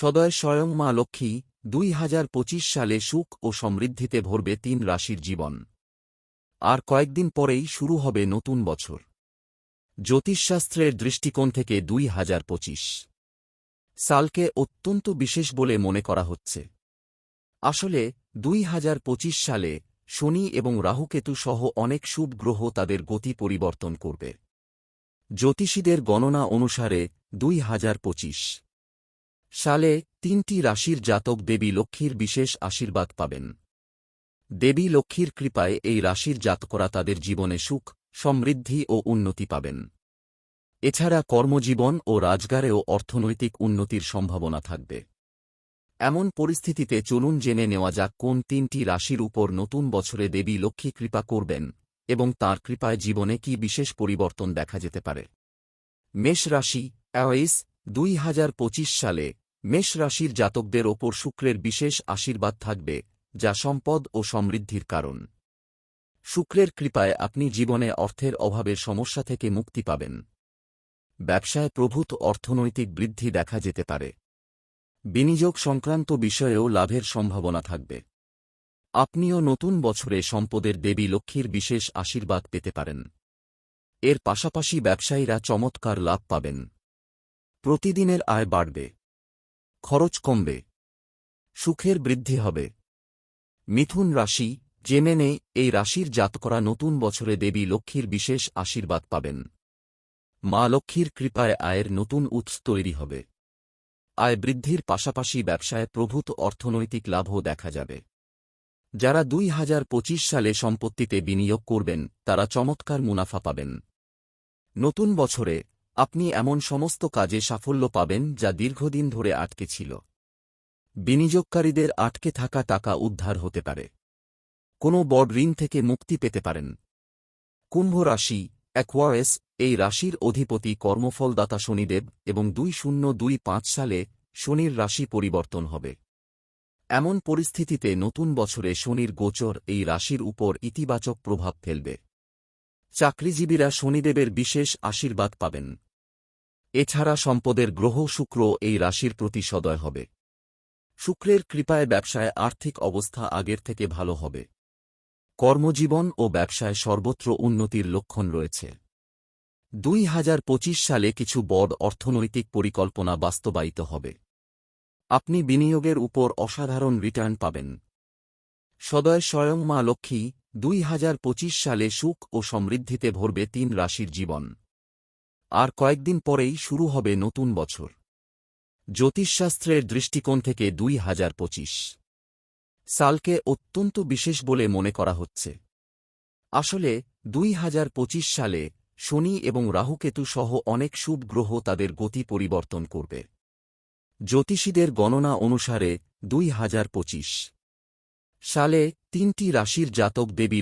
সদয় স্বয়ং মা লক্ষ্মী দুই হাজার পঁচিশ সালে সুখ ও সমৃদ্ধিতে ভরবে তিন রাশির জীবন। আর কয়েকদিন পরেই শুরু হবে নতুন বছর। জ্যোতিষশাস্ত্রের দৃষ্টিকোণ থেকে দুই হাজার পঁচিশ। সালকে অত্যন্ত বিশেষ বলে মনে করা হচ্ছে। আসলে দুই হাজার পঁচিশ সালে শনি এবং রাহুকেতু সহ অনেক শুভ গ্রহ তাদের গতি পরিবর্তন করবে। জ্যোতিষীদের গণনা অনুসারে দুই হাজার পঁচিশ। সালে তিনটি রাশির জাতক দেবী লক্ষ্মীর বিশেষ আশীর্বাদ পাবেন। দেবী লক্ষ্মীর কৃপায় এই রাশির জাতকরা তাদের জীবনে সুখ, সমৃদ্ধি ও উন্নতি পাবেন। এছাড়া কর্মজীবন ও রাজগারেও অর্থনৈতিক উন্নতির সম্ভাবনা থাকবে। এমন পরিস্থিতিতে চলুন জেনে নেওয়া যাক কোন তিনটি রাশির উপর নতুন বছরে দেবী লক্ষ্মী কৃপা করবেন এবং তার কৃপায় জীবনে কি বিশেষ পরিবর্তন দেখা যেতে পারে। মেষ রাশি অ্যাওয়েস দুই হাজার পঁচিশ সালে মেষ রাশির জাতকদের ওপর শুক্রের বিশেষ আশীর্বাদ থাকবে, যা সম্পদ ও সমৃদ্ধির কারণ। শুক্রের কৃপায় আপনি জীবনে অর্থের অভাবের সমস্যা থেকে মুক্তি পাবেন। ব্যবসায় প্রভূত অর্থনৈতিক বৃদ্ধি দেখা যেতে পারে। বিনিয়োগ সংক্রান্ত বিষয়েও লাভের সম্ভাবনা থাকবে। আপনিও নতুন বছরে সম্পদের দেবী লক্ষ্মীর বিশেষ আশীর্বাদ পেতে পারেন। এর পাশাপাশি ব্যবসায়ীরা চমৎকার লাভ পাবেন। প্রতিদিনের আয় বাড়বে। খরচ কমবে। সুখের বৃদ্ধি হবে। মিথুন রাশি জেমেনে এই রাশির জাত করা নতুন বছরে দেবী লক্ষ্মীর বিশেষ আশীর্বাদ পাবেন। মা লক্ষ্মীর কৃপায় আয়ের নতুন উৎস তৈরি হবে। আয় বৃদ্ধির পাশাপাশি ব্যবসায় প্রভূত অর্থনৈতিক লাভও দেখা যাবে। যারা দুই হাজার পঁচিশ সালে সম্পত্তিতে বিনিয়োগ করবেন, তারা চমৎকার মুনাফা পাবেন। নতুন বছরে আপনি এমন সমস্ত কাজে সাফল্য পাবেন যা দীর্ঘদিন ধরে আটকে ছিল। বিনিয়োগকারীদের আটকে থাকা টাকা উদ্ধার হতে পারে। কোনো বড় ঋণ থেকে মুক্তি পেতে পারেন। কুম্ভ রাশি অ্যাকোয়ারেস এই রাশির অধিপতি কর্মফলদাতা শনিদেব এবং দুই শূন্য দুই পাঁচ সালে শনির রাশি পরিবর্তন হবে। এমন পরিস্থিতিতে নতুন বছরে শনির গোচর এই রাশির উপর ইতিবাচক প্রভাব ফেলবে। চাকরিজীবীরা শনিদেবের বিশেষ আশীর্বাদ পাবেন। এছাড়া সম্পদের গ্রহ শুক্র এই রাশির প্রতি সদয় হবে। শুক্রের কৃপায় ব্যবসায় আর্থিক অবস্থা আগের থেকে ভালো হবে। কর্মজীবন ও ব্যবসায় সর্বত্র উন্নতির লক্ষণ রয়েছে। দুই হাজার পঁচিশ সালে কিছু বড় অর্থনৈতিক পরিকল্পনা বাস্তবায়িত হবে। আপনি বিনিয়োগের উপর অসাধারণ রিটার্ন পাবেন। সদয় স্বয়ং মা লক্ষ্মী দুই হাজার পঁচিশ সালে সুখ ও সমৃদ্ধিতে ভরবে তিন রাশির জীবন। আর কয়েকদিন পরেই শুরু হবে নতুন বছর। জ্যোতিষশাস্ত্রের দৃষ্টিকোণ থেকে দুই হাজার পঁচিশ। সালকে অত্যন্ত বিশেষ বলে মনে করা হচ্ছে। আসলে, দুই হাজার পঁচিশ সালে শনি এবং রাহুকেতু সহ অনেক শুভ গ্রহ তাদের গতি পরিবর্তন করবে। জ্যোতিষীদের গণনা অনুসারে দুই হাজার পঁচিশ। সালে তিনটি রাশির জাতক দেবী